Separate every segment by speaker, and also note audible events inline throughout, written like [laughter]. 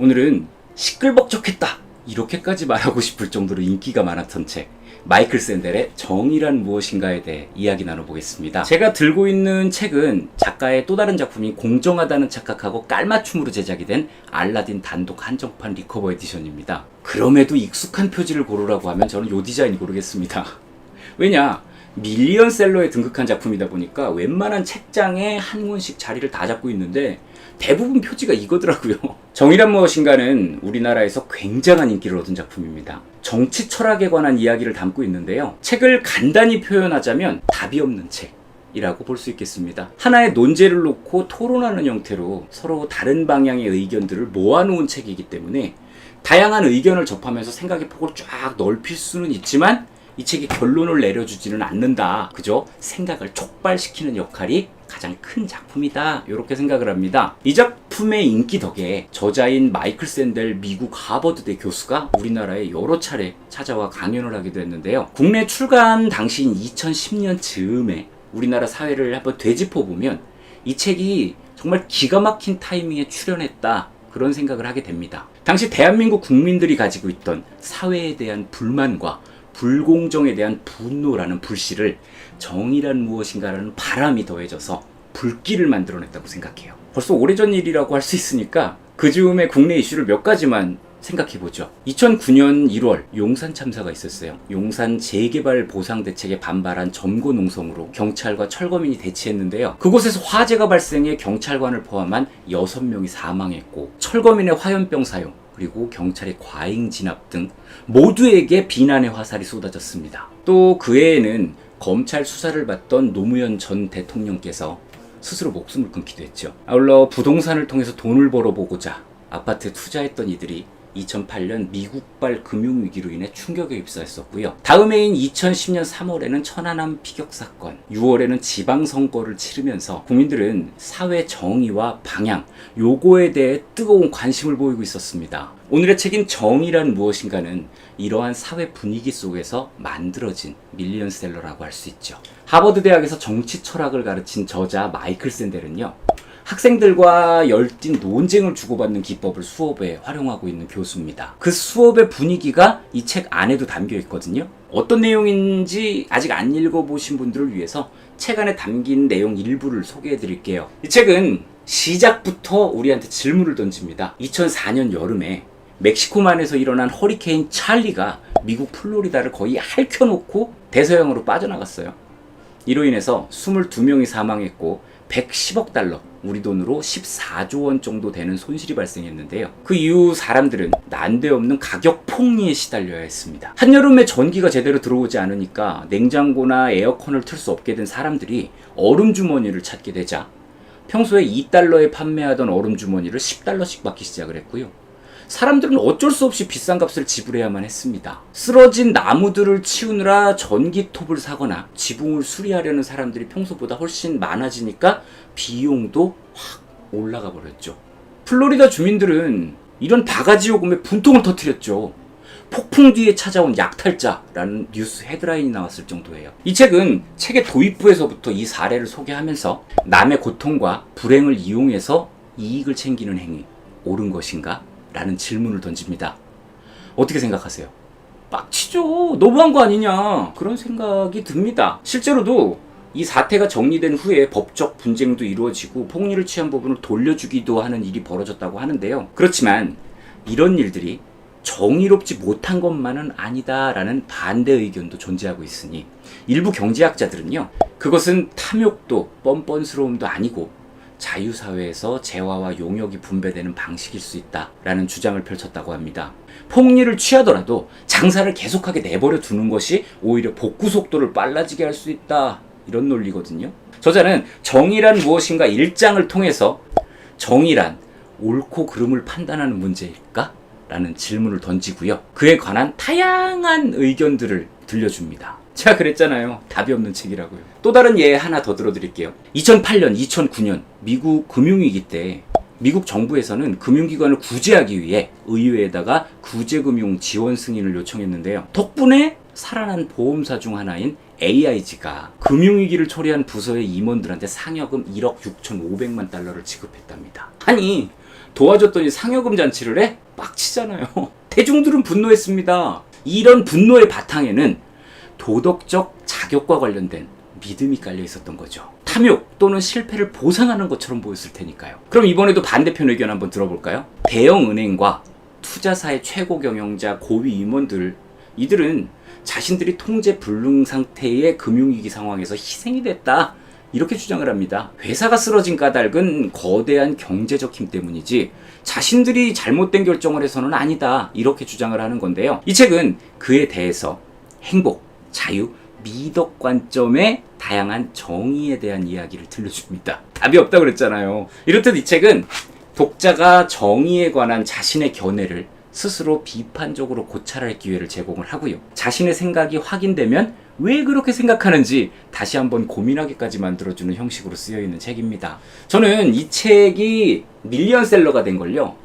Speaker 1: 오늘은 시끌벅적했다 이렇게까지 말하고 싶을 정도로 인기가 많았던 책 마이클 샌델의 정의란 무엇인가에 대해 이야기 나눠보겠습니다. 제가 들고 있는 책은 작가의 또 다른 작품이 공정하다는 착각하고 깔맞춤으로 제작이 된 알라딘 단독 한정판 리커버 에디션입니다. 그럼에도 익숙한 표지를 고르라고 하면 저는 요 디자인 고르겠습니다. 왜냐? 밀리언셀러에 등극한 작품이다 보니까 웬만한 책장에 한 권씩 자리를 다 잡고 있는데 대부분 표지가 이거더라고요. 정의란 무엇인가는 우리나라에서 굉장한 인기를 얻은 작품입니다. 정치 철학에 관한 이야기를 담고 있는데요. 책을 간단히 표현하자면 답이 없는 책. 이라고 볼 수 있겠습니다. 하나의 논제를 놓고 토론하는 형태로 서로 다른 방향의 의견들을 모아놓은 책이기 때문에 다양한 의견을 접하면서 생각의 폭을 쫙 넓힐 수는 있지만 이 책이 결론을 내려주지는 않는다. 그죠? 생각을 촉발시키는 역할이 가장 큰 작품이다. 이렇게 생각을 합니다. 이 작품의 인기 덕에 저자인 마이클 샌델 미국 하버드대 교수가 우리나라에 여러 차례 찾아와 강연을 하기도 했는데요. 국내 출간 당시인 2010년 즈음에 우리나라 사회를 한번 되짚어 보면 이 책이 정말 기가 막힌 타이밍에 출연했다. 그런 생각을 하게 됩니다. 당시 대한민국 국민들이 가지고 있던 사회에 대한 불만과 불공정에 대한 분노라는 불씨를 정의란 무엇인가라는 바람이 더해져서 불길을 만들어냈다고 생각해요. 벌써 오래전 일이라고 할 수 있으니까 그 즈음에 국내 이슈를 몇 가지만 생각해보죠. 2009년 1월 용산 참사가 있었어요. 용산 재개발 보상 대책에 반발한 점거 농성으로 경찰과 철거민이 대치했는데요. 그곳에서 화재가 발생해 경찰관을 포함한 6명이 사망했고 철거민의 화염병 사용 그리고 경찰의 과잉 진압 등 모두에게 비난의 화살이 쏟아졌습니다. 또 그 해에는 검찰 수사를 받던 노무현 전 대통령께서 스스로 목숨을 끊기도 했죠. 아울러 부동산을 통해서 돈을 벌어보고자 아파트에 투자했던 이들이 2008년 미국발 금융위기로 인해 충격에 휩싸였었고요. 다음 해인 2010년 3월에는 천안함 피격 사건, 6월에는 지방선거를 치르면서 국민들은 사회 정의와 방향, 요거에 대해 뜨거운 관심을 보이고 있었습니다. 오늘의 책인 정의란 무엇인가는 이러한 사회 분위기 속에서 만들어진 밀리언셀러라고 할 수 있죠. 하버드 대학에서 정치 철학을 가르친 저자 마이클 샌델은요. 학생들과 열띤 논쟁을 주고받는 기법을 수업에 활용하고 있는 교수입니다. 그 수업의 분위기가 이 책 안에도 담겨 있거든요. 어떤 내용인지 아직 안 읽어보신 분들을 위해서 책 안에 담긴 내용 일부를 소개해 드릴게요. 이 책은 시작부터 우리한테 질문을 던집니다. 2004년 여름에 멕시코만에서 일어난 허리케인 찰리가 미국 플로리다를 거의 핥혀놓고 대서양으로 빠져나갔어요. 이로 인해서 22명이 사망했고 110억 달러, 우리 돈으로 14조 원 정도 되는 손실이 발생했는데요. 그 이후 사람들은 난데없는 가격 폭리에 시달려야 했습니다. 한여름에 전기가 제대로 들어오지 않으니까 냉장고나 에어컨을 틀 수 없게 된 사람들이 얼음 주머니를 찾게 되자 평소에 2달러에 판매하던 얼음 주머니를 10달러씩 받기 시작을 했고요. 사람들은 어쩔 수 없이 비싼 값을 지불해야만 했습니다. 쓰러진 나무들을 치우느라 전기톱을 사거나 지붕을 수리하려는 사람들이 평소보다 훨씬 많아지니까 비용도 확 올라가 버렸죠. 플로리다 주민들은 이런 바가지 요금에 분통을 터뜨렸죠. 폭풍 뒤에 찾아온 약탈자라는 뉴스 헤드라인이 나왔을 정도예요. 이 책은 책의 도입부에서부터 이 사례를 소개하면서 남의 고통과 불행을 이용해서 이익을 챙기는 행위 옳은 것인가? 라는 질문을 던집니다. 어떻게 생각하세요? 빡치죠. 너무한 거 아니냐. 그런 생각이 듭니다. 실제로도 이 사태가 정리된 후에 법적 분쟁도 이루어지고 폭리를 취한 부분을 돌려주기도 하는 일이 벌어졌다고 하는데요. 그렇지만 이런 일들이 정의롭지 못한 것만은 아니다라는 반대 의견도 존재하고 있으니 일부 경제학자들은요. 그것은 탐욕도 뻔뻔스러움도 아니고 자유사회에서 재화와 용역이 분배되는 방식일 수 있다라는 주장을 펼쳤다고 합니다. 폭리를 취하더라도 장사를 계속하게 내버려 두는 것이 오히려 복구 속도를 빨라지게 할 수 있다. 이런 논리거든요. 저자는 정의란 무엇인가 일장을 통해서 정의란 옳고 그름을 판단하는 문제일까? 라는 질문을 던지고요. 그에 관한 다양한 의견들을 들려줍니다. 제가 그랬잖아요. 답이 없는 책이라고요. 또 다른 예 하나 더 들어드릴게요. 2008년, 2009년 미국 금융위기 때 미국 정부에서는 금융기관을 구제하기 위해 의회에다가 구제금융 지원 승인을 요청했는데요. 덕분에 살아난 보험사 중 하나인 AIG가 금융위기를 초래한 부서의 임원들한테 상여금 1억 6,500만 달러를 지급했답니다. 아니, 도와줬더니 상여금 잔치를 해? 빡치잖아요. [laughs] 대중들은 분노했습니다. 이런 분노의 바탕에는 도덕적 자격과 관련된 믿음이 깔려 있었던 거죠. 탐욕 또는 실패를 보상하는 것처럼 보였을 테니까요. 그럼 이번에도 반대편 의견 한번 들어볼까요? 대형 은행과 투자사의 최고 경영자 고위 임원들 이들은 자신들이 통제 불능 상태의 금융위기 상황에서 희생이 됐다. 이렇게 주장을 합니다. 회사가 쓰러진 까닭은 거대한 경제적 힘 때문이지 자신들이 잘못된 결정을 해서는 아니다. 이렇게 주장을 하는 건데요. 이 책은 그에 대해서 행복, 자유, 미덕 관점의 다양한 정의에 대한 이야기를 들려줍니다. 답이 없다 그랬잖아요. 이렇듯 이 책은 독자가 정의에 관한 자신의 견해를 스스로 비판적으로 고찰할 기회를 제공을 하고요. 자신의 생각이 확인되면 왜 그렇게 생각하는지 다시 한번 고민하기까지 만들어주는 형식으로 쓰여 있는 책입니다. 저는 이 책이 밀리언셀러가 된 걸요.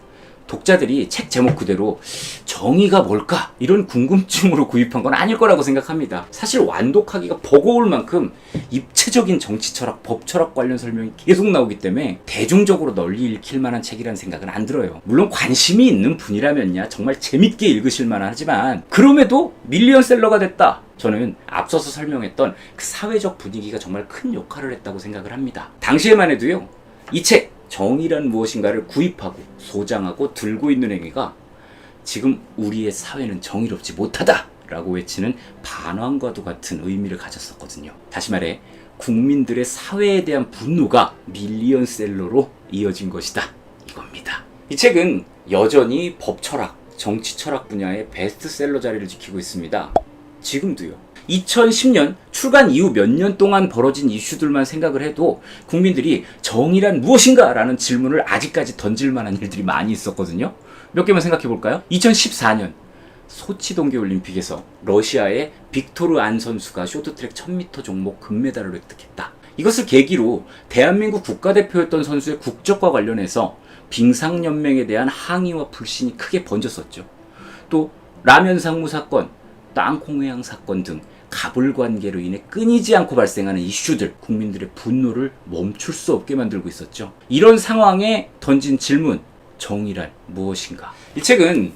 Speaker 1: 독자들이 책 제목 그대로 정의가 뭘까? 이런 궁금증으로 구입한 건 아닐 거라고 생각합니다. 사실 완독하기가 버거울 만큼 입체적인 정치 철학, 법 철학 관련 설명이 계속 나오기 때문에 대중적으로 널리 읽힐 만한 책이라는 생각은 안 들어요. 물론 관심이 있는 분이라면야 정말 재밌게 읽으실 만하지만 그럼에도 밀리언셀러가 됐다. 저는 앞서서 설명했던 그 사회적 분위기가 정말 큰 역할을 했다고 생각을 합니다. 당시에만 해도요. 이 책 정의란 무엇인가를 구입하고 소장하고 들고 있는 행위가 지금 우리의 사회는 정의롭지 못하다! 라고 외치는 반환과도 같은 의미를 가졌었거든요. 다시 말해, 국민들의 사회에 대한 분노가 밀리언셀러로 이어진 것이다. 이겁니다. 이 책은 여전히 법 철학, 정치 철학 분야의 베스트셀러 자리를 지키고 있습니다. 지금도요. 2010년 출간 이후 몇 년 동안 벌어진 이슈들만 생각을 해도 국민들이 정의란 무엇인가? 라는 질문을 아직까지 던질 만한 일들이 많이 있었거든요. 몇 개만 생각해 볼까요? 2014년 소치 동계올림픽에서 러시아의 빅토르 안 선수가 쇼트트랙 1000m 종목 금메달을 획득했다. 이것을 계기로 대한민국 국가대표였던 선수의 국적과 관련해서 빙상연맹에 대한 항의와 불신이 크게 번졌었죠. 또 라면 상무 사건, 땅콩회항 사건 등 갑을 관계로 인해 끊이지 않고 발생하는 이슈들, 국민들의 분노를 멈출 수 없게 만들고 있었죠. 이런 상황에 던진 질문, 정의란 무엇인가? 이 책은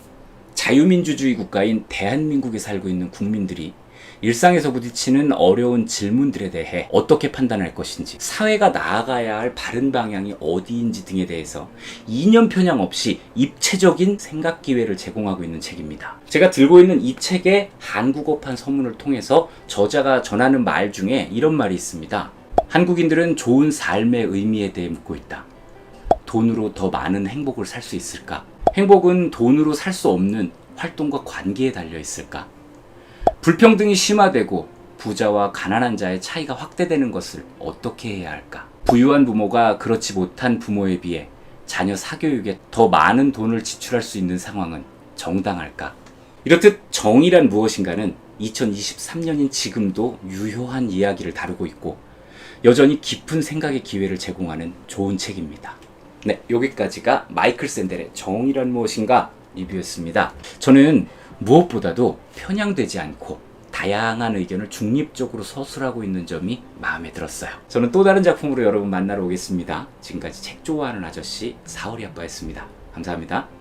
Speaker 1: 자유민주주의 국가인 대한민국에 살고 있는 국민들이 일상에서 부딪히는 어려운 질문들에 대해 어떻게 판단할 것인지, 사회가 나아가야 할 바른 방향이 어디인지 등에 대해서 이념 편향 없이 입체적인 생각 기회를 제공하고 있는 책입니다. 제가 들고 있는 이 책의 한국어판 서문을 통해서 저자가 전하는 말 중에 이런 말이 있습니다. 한국인들은 좋은 삶의 의미에 대해 묻고 있다. 돈으로 더 많은 행복을 살 수 있을까? 행복은 돈으로 살 수 없는 활동과 관계에 달려 있을까? 불평등이 심화되고 부자와 가난한 자의 차이가 확대되는 것을 어떻게 해야 할까? 부유한 부모가 그렇지 못한 부모에 비해 자녀 사교육에 더 많은 돈을 지출할 수 있는 상황은 정당할까? 이렇듯 정의란 무엇인가는 2023년인 지금도 유효한 이야기를 다루고 있고 여전히 깊은 생각의 기회를 제공하는 좋은 책입니다. 네, 여기까지가 마이클 샌델의 정의란 무엇인가 리뷰였습니다. 저는 무엇보다도 편향되지 않고 다양한 의견을 중립적으로 서술하고 있는 점이 마음에 들었어요. 저는 또 다른 작품으로 여러분 만나러 오겠습니다. 지금까지 책 좋아하는 아저씨 사월이 아빠였습니다. 감사합니다.